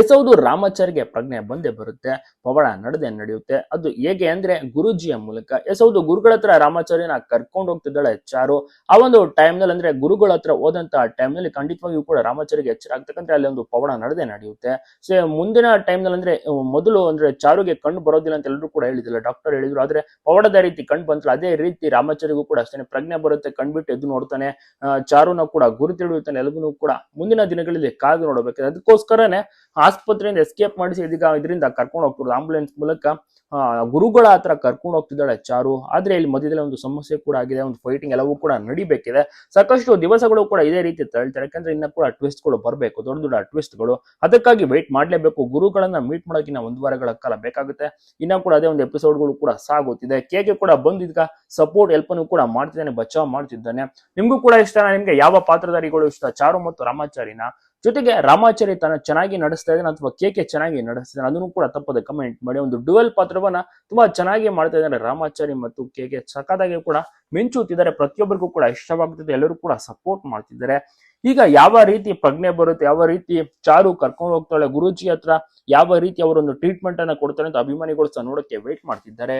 ಎಸವುದು ರಾಮಾಚಾರ್ಯಗೆ ಪ್ರಜ್ಞೆ ಬಂದೇ ಬರುತ್ತೆ, ಪವಾಡ ನಡೆದೆ ನಡೆಯುತ್ತೆ. ಅದು ಹೇಗೆ ಅಂದ್ರೆ ಗುರುಜಿಯ ಮೂಲಕ ಎಸೌದು ಗುರುಗಳ ಹತ್ರ ರಾಮಾಚಾರ್ಯನ ಕರ್ಕೊಂಡು ಹೋಗ್ತಿದ್ದಾಳೆ ಚಾರು. ಆ ಒಂದು ಟೈಮ್ನಲ್ಲಿ ಅಂದ್ರೆ ಗುರುಗಳ ಹತ್ರ ಹೋದಂತ ಟೈಮ್ನಲ್ಲಿ ಖಂಡಿತವಾಗಿಯೂ ಕೂಡ ರಾಮಾಚಾರ್ಯಗೆ ಎಚ್ಚರ ಆಗ್ತಕ್ಕಂದ್ರೆ ಅಲ್ಲಿ ಒಂದು ಪವಾಡ ನಡೆದೇ ನಡೆಯುತ್ತೆ. ಸೊ ಮುಂದಿನ ಟೈಮ್ನಲ್ಲಿ ಅಂದ್ರೆ ಮೊದಲು ಅಂದ್ರೆ ಚಾರುಗೆ ಕಣ್ಣು ಬರೋದಿಲ್ಲ ಅಂತ ಎಲ್ಲರೂ ಕೂಡ ಹೇಳಿದಿಲ್ಲ ಡಾಕ್ಟರ್ ಹೇಳಿದ್ರು. ಆದ್ರೆ ಪವಾಡದ ರೀತಿ ಕಣ್ಣು ಬಂತಲ್ಲ, ಅದೇ ರೀತಿ ರಾಮಾಚಾರ್ಯಗೂ ಕೂಡ ಅಷ್ಟೇ ಪ್ರಜ್ಞೆ ಬರುತ್ತೆ, ಕಣ್ಬಿಟ್ಟು ಎದ್ದು ನೋಡ್ತಾನೆ. ಚಾರುನ ಕೂಡ ಗುರು ತಿಳಿಯುತ್ತಾನೆ ಎಲ್ಲವನ್ನೂ ಕೂಡ ಮುಂದಿನ ದಿನಗಳಲ್ಲಿ ಕಾದು ನೋಡಬೇಕು. ಅದಕ್ಕೋಸ್ಕರನೇ ಆಸ್ಪತ್ರೆಯಿಂದ ಎಸ್ಕೇಪ್ ಮಾಡಿಸಿ ಇದೀಗ ಇದರಿಂದ ಕರ್ಕೊಂಡು ಹೋಗ್ತಿರೋದು. ಆಂಬುಲೆನ್ಸ್ ಮೂಲಕ ಗುರುಗಳ ಹತ್ರ ಕರ್ಕೊಂಡು ಹೋಗ್ತಿದ್ದಾಳೆ ಚಾರು. ಆದ್ರೆ ಇಲ್ಲಿ ಮಧ್ಯದಲ್ಲಿ ಒಂದು ಸಮಸ್ಯೆ ಕೂಡ ಆಗಿದೆ. ಒಂದು ಫೈಟಿಂಗ್ ಎಲ್ಲವೂ ಕೂಡ ನಡಿಬೇಕಿದೆ. ಸಾಕಷ್ಟು ದಿವಸಗಳು ಕೂಡ ಇದೇ ರೀತಿ ತಳ್ತಾರೆ. ಯಾಕಂದ್ರೆ ಇನ್ನ ಕೂಡ ಟ್ವಿಸ್ಟ್ಗಳು ಬರಬೇಕು. ದೊಡ್ಡ ದೊಡ್ಡ ಟ್ವಿಸ್ಟ್ಗಳು ಅದಕ್ಕಾಗಿ ವೆಯ್ಟ್ ಮಾಡಲೇಬೇಕು. ಗುರುಗಳನ್ನ ಮೀಟ್ ಮಾಡೋಕಿನ್ನ ಒಂದು ವಾರಗಳ ಕಾಲ ಬೇಕಾಗುತ್ತೆ. ಇನ್ನ ಕೂಡ ಅದೇ ಒಂದು ಎಪಿಸೋಡ್ಗಳು ಕೂಡ ಸಾಗುತ್ತಿದೆ. ಕೇಕೆ ಕೂಡ ಬಂದು ಸಪೋರ್ಟ್ ಹೆಲ್ಪ್ ಅನ್ನು ಕೂಡ ಮಾಡ್ತಿದ್ದಾನೆ. ಬಚಾವ್ ಮಾಡ್ತಿದ್ದಾನೆ. ನಿಮ್ಗೂ ಕೂಡ ಇಷ್ಟ. ನಿಮ್ಗೆ ಯಾವ ಪಾತ್ರಧಾರಿಗಳು ಇಷ್ಟ? ಚಾರು ಮತ್ತು ರಾಮಾಚಾರಿನ? ಜೊತೆಗೆ ರಾಮಾಚಾರಿ ತನ್ನ ಚೆನ್ನಾಗಿ ನಡೆಸ್ತಾ ಇದ್ದಾನೆ ಅಥವಾ ಕೆ ಕೆ ಚೆನ್ನಾಗಿ ನಡೆಸ್ತಾನೆ ಅದನ್ನು ಕೂಡ ತಪ್ಪದೆ ಕಮೆಂಟ್ ಮಾಡಿ. ಒಂದು ಡುವೆಲ್ ಪಾತ್ರವನ್ನ ತುಂಬಾ ಚೆನ್ನಾಗಿ ಮಾಡ್ತಾ ಇದ್ದಾರೆ ರಾಮಾಚಾರಿ ಮತ್ತು ಕೆ ಕೆ. ಸಖತ್ತಾಗಿ ಕೂಡ ಮಿಂಚುತ್ತಿದ್ದಾರೆ ಪ್ರತಿಯೊಬ್ಬರಿಗೂ ಕೂಡ ಇಷ್ಟವಾಗುತ್ತದೆ ಎಲ್ಲರೂ ಕೂಡ ಸಪೋರ್ಟ್ ಮಾಡ್ತಿದ್ದಾರೆ. ಈಗ ಯಾವ ರೀತಿ ಪ್ರಜ್ಞೆ ಬರುತ್ತೆ, ಯಾವ ರೀತಿ ಚಾರು ಕರ್ಕೊಂಡು ಹೋಗ್ತಾಳೆ ಗುರುಜಿ ಹತ್ರ, ಯಾವ ರೀತಿ ಅವರೊಂದು ಟ್ರೀಟ್ಮೆಂಟ್ ಅನ್ನ ಕೊಡ್ತಾರೆ ಅಂತ ಅಭಿಮಾನಿಗಳು ಸಹ ನೋಡಕ್ಕೆ ವೇಟ್ ಮಾಡ್ತಿದ್ದಾರೆ.